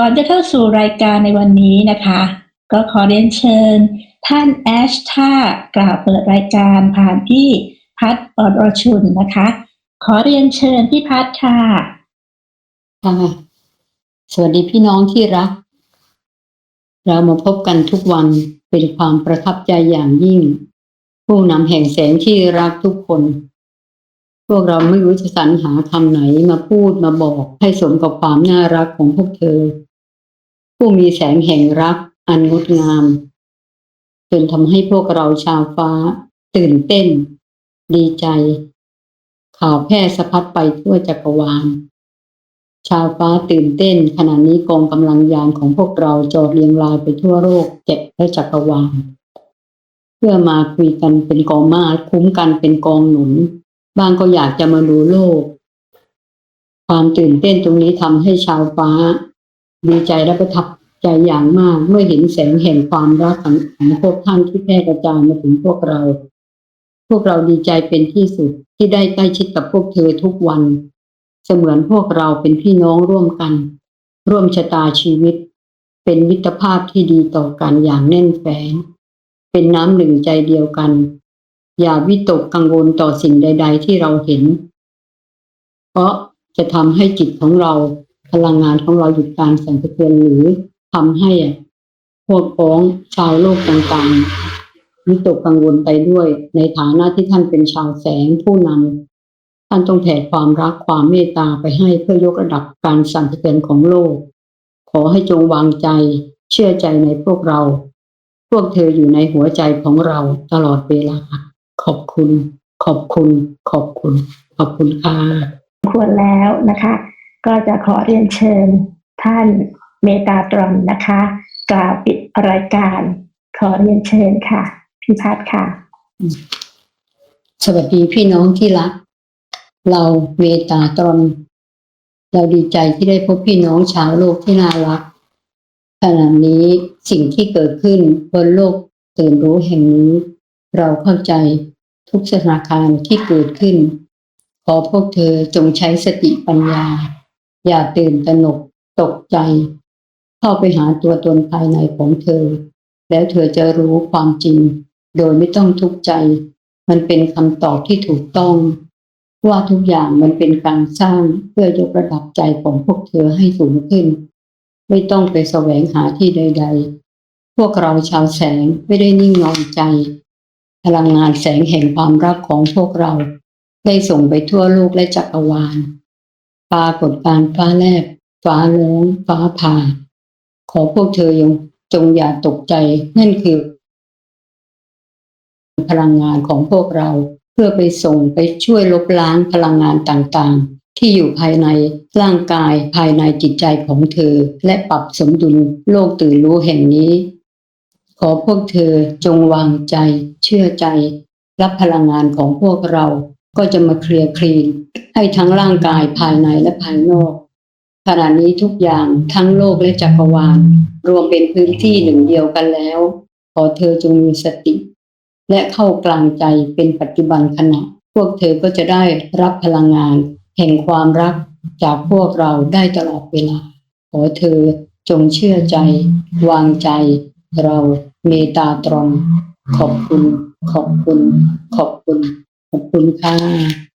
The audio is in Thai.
ก่อนจะเข้าสู่รายการในวันนี้นะคะ ก็ขอเรียนเชิญ ท่านแอชท่ากล่าวเปิดรายการผ่านพี่พัดอดรชุนนะคะ ขอเรียนเชิญพี่พัดค่ะค่ะสวัสดีพี่น้องที่รัก เรามาพบกันทุกวันเป็นความประทับใจอย่างยิ่ง ผู้นำแห่งแสงที่รักทุกคน พวกเราไม่รู้จะสรรหาคำไหนมาพูดมาบอกให้สมกับความน่ารักของพวกเธอ ผู้มีแสงแห่งรักอันงดงาม จนทำให้พวกเราชาวฟ้า ตื่นเต้น ดีใจ ข่าวแพร่สะพัดไปทั่วจักรวาล ชาวฟ้าตื่นเต้น ขณะนี้กองกำลังยานของพวกเราจอดเรียงรายไปทั่วโลกเจ็ดและจักรวาล เพื่อมาคุยกันเป็นกองมาคุ้มกันเป็นกองหนุน บางก็อยากจะมาดูโลก ความตื่นเต้นตรงนี้ทำให้ชาวฟ้าดีใจและประทับ ใจอย่างมากเมื่อเห็นแสงแห่งความรักของของพวกท่านที่แพร่กระจายมาถึงพวกเรา พวกเราดีใจเป็นที่สุดที่ได้ใกล้ชิดกับพวกเธอทุกวัน เสมือนพวกเราเป็นพี่น้องร่วมกัน ร่วมชะตาชีวิต เป็นมิตรภาพที่ดีต่อกันอย่างแน่นแฟ้นเป็นน้ำหนึ่งใจเดียวกัน อย่าวิตกกังวลต่อสิ่งใด ๆ ที่เราเห็น เพราะจะทำให้จิตของเราพลังงานของเราหยุดการสั่นสะเทือนหรือ ทำให้พวกพ้องชาวโลกต่างๆวิตกกังวลไปด้วย ในฐานะที่ท่านเป็นชาวแสงผู้นำท่านต้องแผ่ความรักความเมตตาไปให้เพื่อยกระดับการสั่นสะเทือนของโลก ขอให้จงวางใจ เชื่อใจในพวกเรา พวกเธออยู่ในหัวใจของเราตลอดเวลา ขอบคุณ ขอบคุณ ขอบคุณ ขอบคุณค่ะควรแล้วนะคะ ก็จะขอเรียนเชิญท่าน เมตาตรอนนะคะ กล่าวปิดรายการ ขอเรียนเชิญค่ะ พี่พัดค่ะ สวัสดีพี่น้องที่รัก เราเมตาตรอนเราดีใจที่ได้พบพี่น้องชาวโลกที่น่ารักขณะนี้สิ่งที่เกิดขึ้นบนโลกตื่นรู้แห่งนี้ เราเข้าใจทุกสถานการณ์ที่เกิดขึ้น ขอพวกเธอจงใช้สติปัญญา อย่าตื่นตระหนกตกใจ เข้าไปหาตัวตนภายในของเธอ แล้วเธอจะรู้ความจริง โดยไม่ต้องทุกข์ใจ มันเป็นคำตอบที่ถูกต้อง ว่าทุกอย่างมันเป็นการสร้างเพื่อยกระดับใจของพวกเธอให้สูงขึ้น ไม่ต้องไปแสวงหาที่ใด ๆ พวกเราชาวแสงไม่ได้นิ่งนอนใจ พลังงานแสงแห่งความรักของพวกเรา ได้ส่งไปทั่วโลกและจักรวาลปรากฏการฟ้าแลบฟ้าร้องฟ้าผ่า ขอพวกเธอยังจงอย่าตกใจ นั่นคือ พลังงานของพวกเรา เพื่อไปส่งไปช่วยลบล้างพลังงานต่างๆ ที่อยู่ภายในร่างกายภายในจิตใจของเธอ และปรับสมดุลโลกตื่นรู้แห่งนี้ ขอพวกเธอจงวางใจ เชื่อใจ รับพลังงานของพวกเรา ก็จะมาเคลียร์คลีนให้ทั้งร่างกายภายในและภายนอก ขณะนี้ทุกอย่างทั้งโลกและจักรวาล รวมเป็นพื้นที่หนึ่งเดียวกันแล้ว ขอเธอจงมีสติ และเข้ากลางใจเป็นปัจจุบันขณะ พวกเธอก็จะได้รับพลังงาน แห่งความรักจากพวกเราได้ตลอดเวลา ขอเธอจงเชื่อใจ วางใจ เราเมตตาตรอนขอบคุณ ขอบคุณ ขอบคุณ ขอบคุณค่ะ